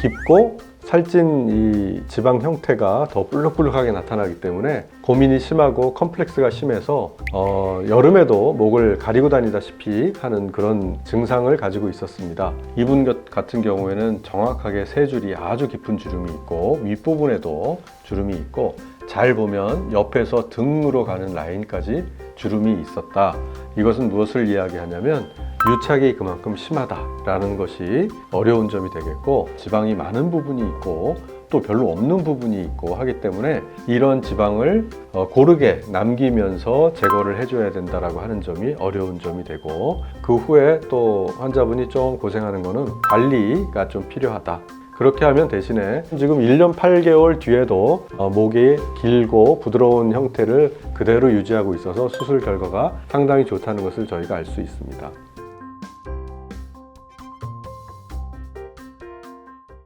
깊고 살찐 이 지방 형태가 더 불룩불룩하게 나타나기 때문에 고민이 심하고 컴플렉스가 심해서 어, 여름에도 목을 가리고 다니다시피 하는 그런 증상을 가지고 있었습니다. 이분 것- 같은 경우에는 정확하게 세 줄이 아주 깊은 주름이 있고 윗부분에도 주름이 있고 잘 보면 옆에서 등으로 가는 라인까지 주름이 있었다. 이것은 무엇을 이야기하냐면 유착이 그만큼 심하다라는 것이 어려운 점이 되겠고 지방이 많은 부분이 있고 또 별로 없는 부분이 있고 하기 때문에 이런 지방을 어, 고르게 남기면서 제거를 해줘야 된다라고 하는 점이 어려운 점이 되고 그 후에 또 환자분이 좀 고생하는 거는 관리가 좀 필요하다. 그렇게 하면 대신에 지금 1년 8개월 뒤에도 어, 목이 길고 부드러운 형태를 그대로 유지하고 있어서 수술 결과가 상당히 좋다는 것을 저희가 알 수 있습니다.